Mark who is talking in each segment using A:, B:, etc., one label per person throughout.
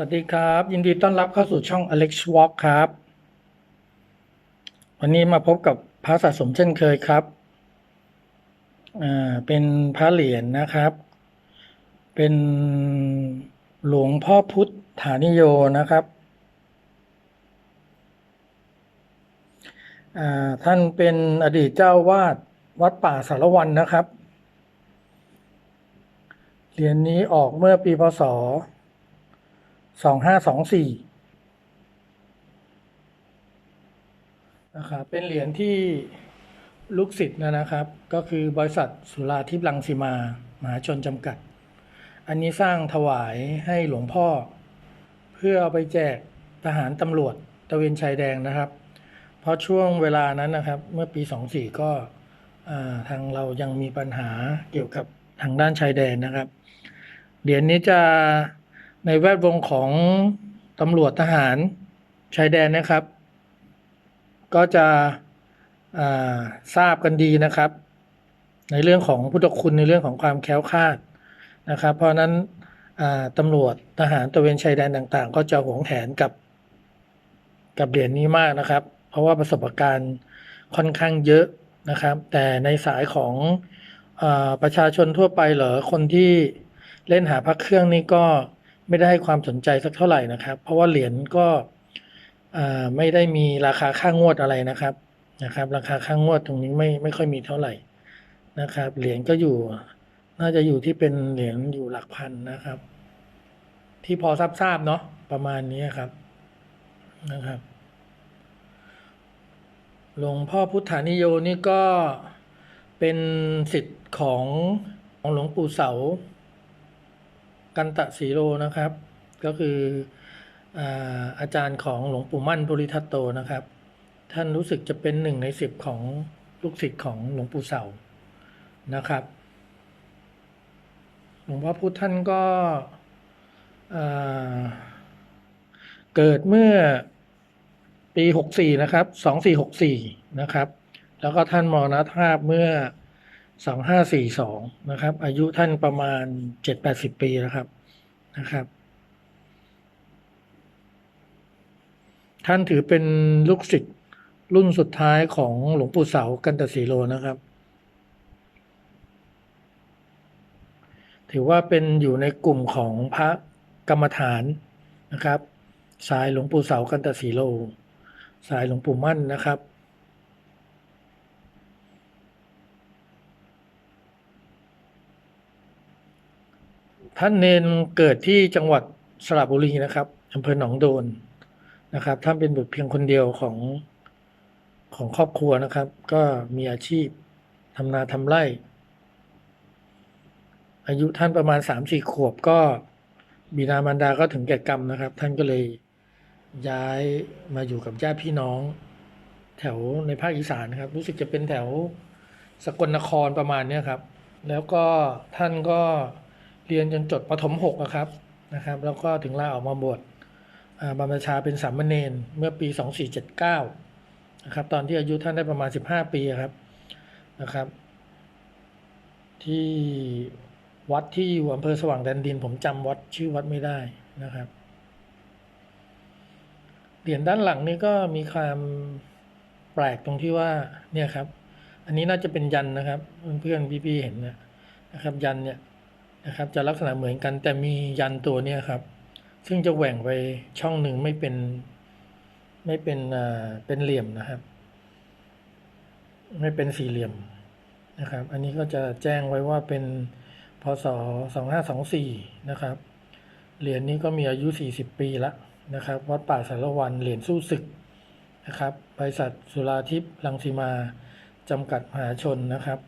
A: วัสดีครับ ยินดีต้อนรับเข้าสู่ช่อง Alex Walk ครับ วันนี้มาพบกับพระสะสมเช่นเคยครับอ่าเป็นพระเหรียญนะครับ เป็นหลวงพ่อพุทธานิโยนะครับอ่าท่านเป็นอดีตเจ้าวาดวัดป่าสารวันนะครับเหรียญนี้ออกเมื่อปีพศ สองห้าสองสี่นะครับเป็นเหรียญที่ลูกศิษย์นะนะครับ ก็คือบริษัทสุราทิพย์ลังสีมามหาชนจำกัด อันนี้สร้างถวายให้หลวงพ่อ เพื่อเอาไปแจกทหารตำรวจตะเวนชายแดงนะครับ เพราะช่วงเวลานั้นนะครับ เมื่อปี 24 ก็อ่าทางเรายังมีปัญหาเกี่ยวกับทางด้านชายแดนนะครับ เหรียญนี้จะ ในแวดวงของตำรวจทหารชายแดนนะครับ ก็จะทราบกันดีนะครับ ในเรื่องของพุทธคุณในเรื่องของความแคล้วคลาดนะครับ เพราะนั้นตำรวจทหารตะเวนชายแดนต่างๆ ก็จะหวงแหนกับกับเหรียญนี้มากนะครับ เพราะว่าประสบการณ์ค่อนข้างเยอะนะครับ แต่ในสายของอประชาชนทั่วไปเหรอคนที่เล่นหาพระเครื่องนี่ก็ ไม่ได้ให้ความสนใจสักเท่าไหร่นะครับ เพราะว่าเหรียญก็ไม่ได้มีราคาค่างวดอะไรนะครับนะครับ ราคาค่างวดตรงนี้ไม่ไม่ค่อยมีเท่าไหร่นะครับ เหรียญก็อยู่น่าจะอยู่ที่เป็นเหรียญอยู่หลักพันนะครับ ที่พอทราบทราบๆเนาะประมาณนี้ครับนะครับหลวงพ่อพุทธานิโยนี่ก็เป็นสิทธิ์ของของหลวงปู่เสา กันตะสีโลนะครับ ก็คืออาจารย์ของหลวงปู่มั่นปุริทัตโตนะครับ ท่านรู้สึกจะเป็นหนึ่งในสิบของลูกศิษย์ของหลวงปู่เสานะครับหลวงพ่อพุธท่านก็เกิดเมื่อปีหกสี่นะครับสองสี่หกสี่นะครับ แล้วก็ท่านมรณภาพเมื่อ สองห้าสี่สองนะครับ อายุท่านประมาณเจ็ดแปดสิบปีแล้วครับนะครับ ท่านถือเป็นลูกศิษย์รุ่นสุดท้ายของหลวงปู่เสากันตสีโลนะครับ ถือว่าเป็นอยู่ในกลุ่มของพระกรรมฐานนะครับ สายหลวงปู่เสากันตสีโล สายหลวงปู่มั่นนะครับ ท่านเนนเกิดที่จังหวัดสระบุรีนะครับอำเภอหนองโดนนะครับ ท่านเป็นบุตรเพียงคนเดียวของของครอบครัวนะครับ ก็มีอาชีพทำนาทำไร่ อายุท่านประมาณสามสี่ขวบก็บิดามารดาก็ถึงแก่กรรมนะครับ ท่านก็เลยย้ายมาอยู่กับญาติพี่น้อง แถวในภาคอีสานนะครับ รู้สึกจะเป็นแถวสกลนครประมาณเนี้ครับ แล้วก็ท่านก็ เรียนจนจดประถมหกครับนะครับ แล้วก็ถึงลาออกมาบวชบรรพชาเป็นสามเณรเมื่อปี 2479นะครับตอนที่อายุท่านได้ประมาณ 15 ปีครับนะครับ ที่วัดที่อยู่อำเภอสว่างแดนดิน ผมจำวัดชื่อวัดไม่ได้นะครับเหรียญด้านหลังนี่ก็มีความแปลกตรงที่ว่าเนี่ยครับ อันนี้น่าจะเป็นยันนะครับ เพื่อนๆพี่ๆเห็นนะนะครับ ยันเนี่ย นะครับ จะลักษณะเหมือนกันแต่มียันตัวเนี่ยครับ ซึ่งจะแหว่งไปช่องหนึ่งไม่เป็นไม่เป็นอ่าเป็นเหลี่ยมนะครับ ไม่เป็นสี่เหลี่ยมนะครับ อันนี้ก็จะแจ้งไว้ว่าเป็นพศ2524นะครับ เหรียญนี้ก็มีอายุ 40 ปีละนะครับ วัดป่าสารวันเหรียญสู้ศึกนะครับ บริษัทสุราทิพย์ลังสีมาจำกัดมหาชนนะครับ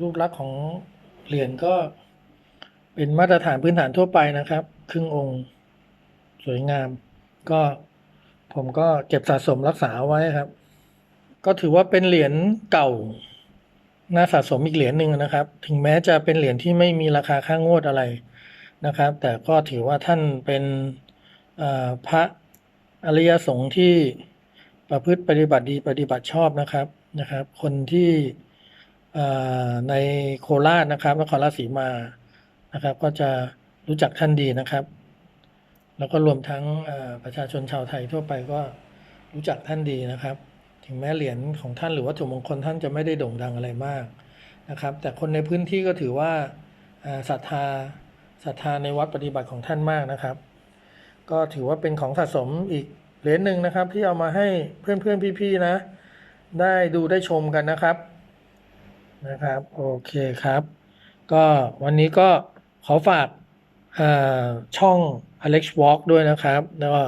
A: รูปลักษณ์ของเหรียญก็เป็นมาตรฐานพื้นฐานทั่วไปนะครับ ครึ่งองค์สวยงาม ก็ผมก็เก็บสะสมรักษาไว้ครับ ก็ถือว่าเป็นเหรียญเก่าน่าสะสมอีกเหรียญหนึ่งนะครับ ถึงแม้จะเป็นเหรียญที่ไม่มีราคาค่างวดอะไรนะครับ แต่ก็ถือว่าท่านเป็นพระอริยสงฆ์ที่ประพฤติปฏิบัติดีปฏิบัติชอบนะครับนะครับ คนที่ ในโคราชนะครับนครราชสีมานะครับ ก็จะรู้จักท่านดีนะครับ แล้วก็รวมทั้งประชาชนชาวไทยทั่วไปก็รู้จักท่านดีนะครับ ถึงแม้เหรียญของท่านหรือวัตถุมงคลท่านจะไม่ได้โด่งดังอะไรมากนะครับ แต่คนในพื้นที่ก็ถือว่าอ่าศรัทธาศรัทธาในวัดปฏิบัติของท่านมากนะครับ ก็ถือว่าเป็นของสะสมอีกเหรียญหนึ่งนะครับ ที่เอามาให้เพื่อนๆพี่ๆนะ ได้ดูได้ชมกันนะครับ นะครับโอเคครับ ก็วันนี้ก็ขอฝากเอ่อช่อง Alex Walk ด้วยนะครับ แล้วก็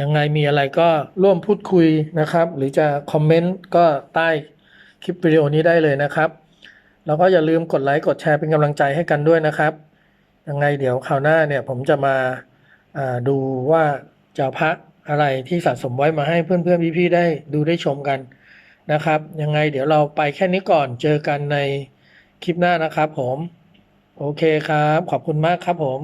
A: ยังไงมีอะไรก็ร่วมพูดคุยนะครับ หรือจะคอมเมนต์ก็ใต้คลิปวิดีโอนี้ได้เลยนะครับ แล้วก็อย่าลืมกดไลค์กดแชร์เป็นกำลังใจให้กันด้วยนะครับ ยังไงเดี๋ยวคราวหน้าเนี่ยผมจะมาดูว่าจะเอาพระอะไรที่สะสมไว้มาให้เพื่อนๆพี่ๆได้ดูได้ชมกัน นะครับ ยังไงเดี๋ยวเราไปแค่นี้ก่อนเจอกันในคลิปหน้านะครับผม โอเคครับ ขอบคุณมากครับผม